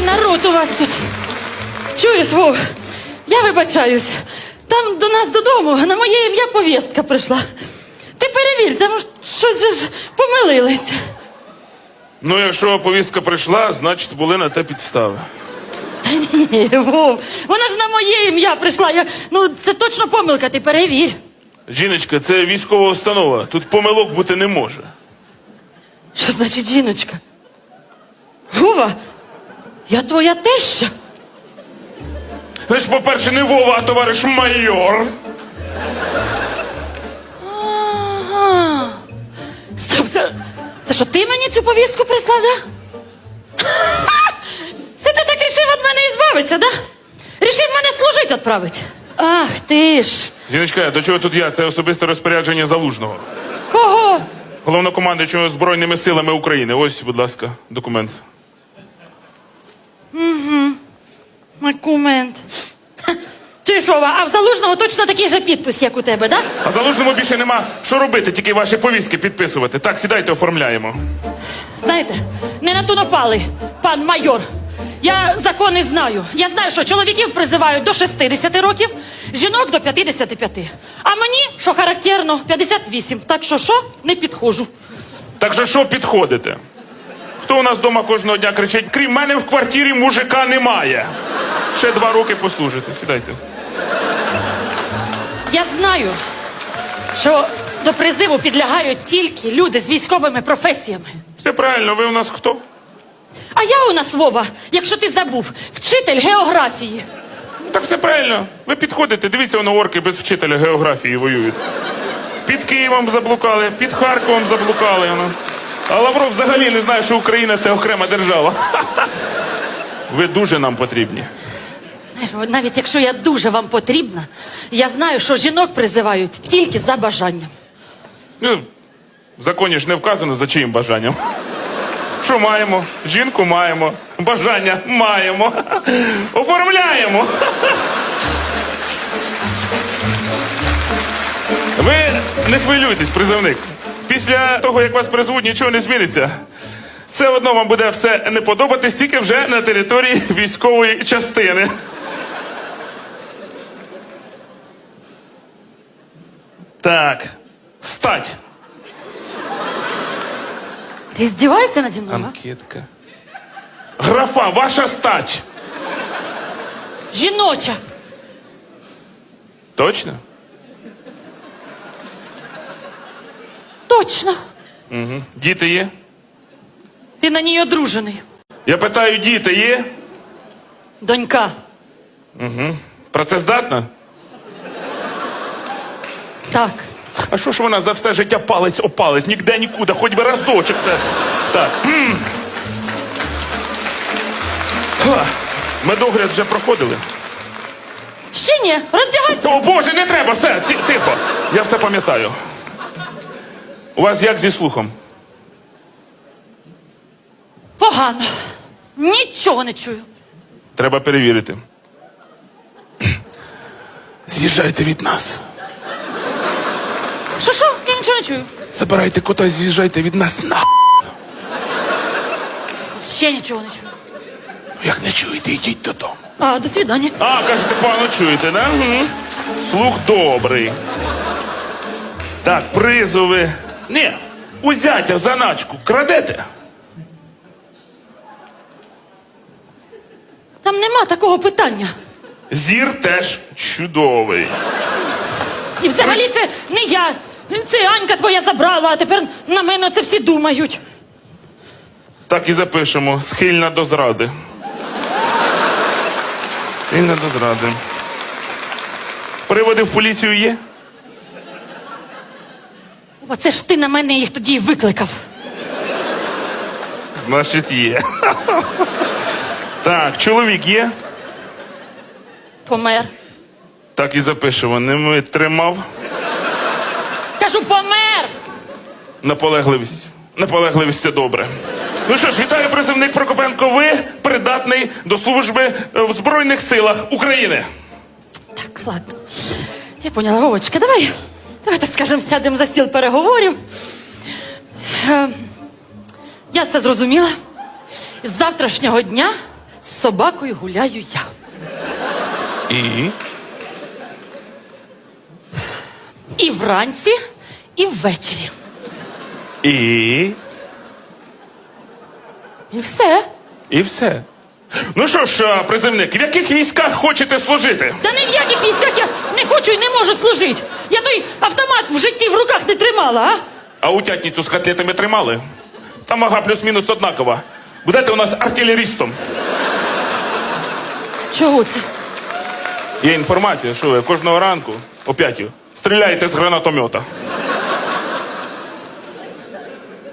Народ у вас тут. Чуєш, Вов, я вибачаюсь. Там до нас додому на моє ім'я повістка прийшла. Ти перевір, там щось же ж помилилися. Ну, якщо повістка прийшла, значить були на те підстави. Ні, Вов, вона ж на моє ім'я прийшла. Я, ну, це точно помилка, ти перевір. Жіночка, це військова установа. Тут помилок бути не може. Що значить жіночка? Вова, я твоя теща. Значить, по-перше, не Вова, а товариш майор. Ага. Стоп, це, це що ти мені цю повістку прислав, да? Це ти так рішив від мене ізбавитися, да? Рішив мене служити відправити. Ах ти ж. Жіночка, до чого тут я? Це особисте розпорядження залужного. Кого? Головнокомандуючого Збройними силами України. Ось, будь ласка, документ. Документ. Ха, Чуєш, Вова, а в залужного точно такий же підпис, як у тебе, да? А залужному більше нема що робити, тільки ваші повістки підписувати. Так, сідайте, оформляємо. Знаєте, не на ту напали, пан майор. Я закони знаю. Я знаю, що чоловіків призивають до 60 років, жінок до 55. А мені, що характерно, 58. Так що що, не підходжу. Так що що підходите? Хто у нас вдома кожного дня кричить, крім мене в квартирі мужика немає. Ще два роки послужите. Сідайте. Я знаю, що до призиву підлягають тільки люди з військовими професіями. Все правильно, ви у нас хто? А я у нас, Вова, якщо ти забув, вчитель географії. Так все правильно. Ви підходите, дивіться, воно орки без вчителя географії воюють. Під Києвом заблукали, під Харковом заблукали. воно. А Лавров взагалі не знає, що Україна це окрема держава. Ви дуже нам потрібні. Навіть якщо я дуже вам потрібна, я знаю, що жінок призивають тільки за бажанням. Ну, в законі ж не вказано, за чиїм бажанням. Що маємо? Жінку маємо, бажання маємо. Оформляємо. Ви не хвилюйтесь, призовник. Після того, як вас призвуть, нічого не зміниться. Все одно вам буде все не подобатись, тільки вже на території військової частини. Так, стать. Ти здіваєшся наді мною? а? Анкетка. Графа, ваша стать. Жіноча. Точно? Точно. Угу. Діти є? Ти на ній одружений. Я питаю, діти є? Донька. Працездатна? Так. А що ж вона за все життя палець о палець, ніде нікуди, хоч би разочок. Та- Так. м. Ха. Медогляд вже проходили. Ще ні, роздягайся. О Боже, не треба, все, тихо. Я все пам'ятаю. У вас як зі слухом? Погано. Нічого не чую. Треба перевірити. З'їжджайте від нас. Що що? Я нічого не чую. Забирайте кота, з'їжджайте від нас на. Ще нічого не чую. Як не чуєте, йдіть додому. А, до свидання. А, кажете, пану чуєте, да? Угу. Слух добрий. Так, призови. Ні, узяття заначку крадете? Там нема такого питання. Зір теж чудовий. І взагалі це не я. Це Анька твоя забрала, а тепер на мене це всі думають. Так і запишемо. Схильна до зради. Схильна до зради. Приводи в поліцію є? Оце ж ти на мене їх тоді і викликав. Значить, є. Так, чоловік є? Помер. Так і запишемо. Не витримав. Кажу, помер! Наполегливість. Наполегливість це добре. Ну що ж, вітаю призивник Прокопенко. Ви придатний до служби е, в Збройних силах України. Так, ладно. Я поняла, Вовочка, давай. Давай так скажемо, сядемо за стіл переговорів. Е, я все зрозуміла. З завтрашнього дня З собакою гуляю я. І? І вранці, і ввечері. І? І все. І все. Ну що ж, призивник, в яких військах хочете служити? Та ні в яких військах я не хочу і не можу служити. Я той автомат в житті в руках не тримала, а? А утятницю з котлетами тримали? Там вага плюс-мінус однакова. Будете у нас артилерістом. Чого це? Є інформація, що ви кожного ранку о п'ятій стріляєте з гранатомета.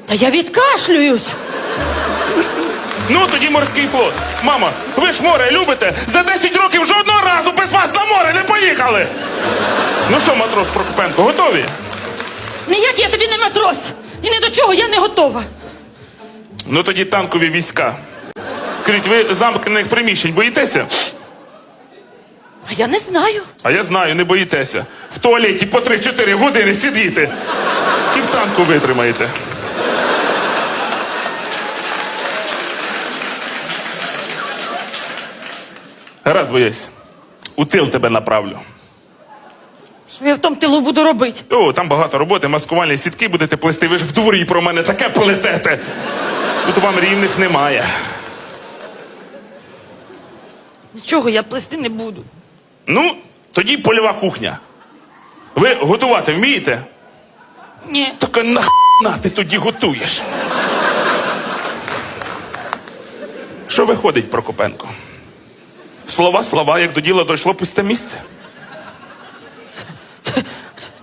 Та я відкашлююсь. Ну, тоді морський флот. Мама, ви ж море любите? За 10 років жодного разу без вас на море не поїхали. Ну що, матрос Прокопенко, готові? Ніяк я тобі не матрос. І ні до чого я не готова. Ну тоді танкові війська. Скажіть, ви замкнених приміщень боїтеся? А я не знаю. А я знаю, не боїтеся. В туалеті по 3-4 години сидіти. І в танку витримаєте. Гаразд, боюсь. У тил тебе направлю. Що я в тому тилу буду робити? О, там багато роботи, маскувальні сітки будете плести. Ви ж в дворі про мене таке плетете. Тут вам рівних немає. Нічого я плести не буду. Ну, тоді польова кухня. Ви готувати вмієте? Ні. Так а нахна ти тоді готуєш. Що виходить, Прокопенко? Слова, слова, як до діла дійшло пусте місце.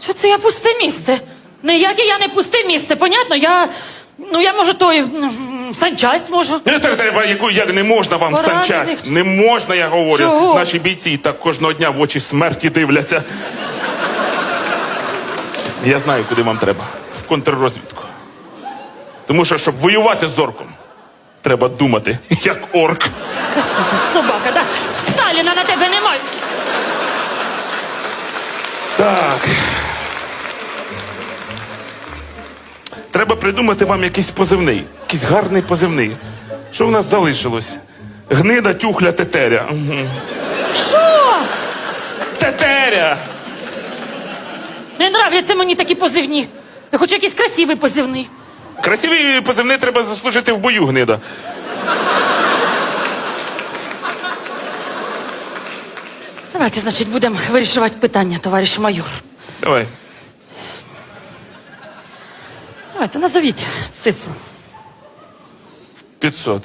Що це я пусте місце? Ніяке я не пусте місце, понятно? Я. Ну я можу той м, санчасть можу. Не треба, треба, яку як не можна вам Поранених. санчасть. Не можна, я говорю. Чого? Наші бійці і так кожного дня в очі смерті дивляться. Я знаю, куди вам треба. В контррозвідку. Тому що, щоб воювати з орком, треба думати, як орк. Собака, на тебе немає. Так. Треба придумати вам якийсь позивний, якийсь гарний позивний. Що в нас залишилось? Гнида, тюхля, тетеря. Мгм. Що? Тетеря! Не нравляться мені такі позивні. Я хочу якийсь красивий позивний. Красиві позивний треба заслужити в бою, гнида. Давайте, значить, будемо вирішувати питання, товариш майор. Давай. Давайте, назовіть цифру. 500.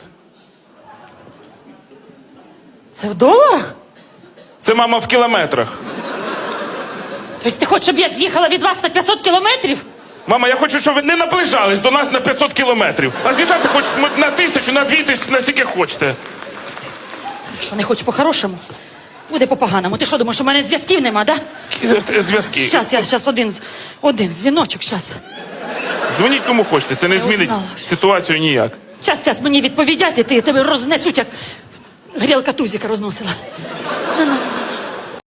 Це в доларах? Це мама в кілометрах. Тобто ти хочеш, щоб я з'їхала від вас на 500 кілометрів? Мама, я хочу, щоб ви не наближались до нас на 500 кілометрів. А з'їжджати хоч на тисячу, на дві тисячі, на скільки хочете. Що не хочеш по-хорошому? Буде по-поганому. Ти що думаєш, у мене зв'язків нема, да? Зв'язки. Щас, я щас один, з- один дзвіночок, щас. Дзвоніть кому хочете, це не змінить узнала. ситуацію ніяк. Щас, щас мені відповідять, і ти тебе рознесуть, як грілка тузіка розносила. На, ну.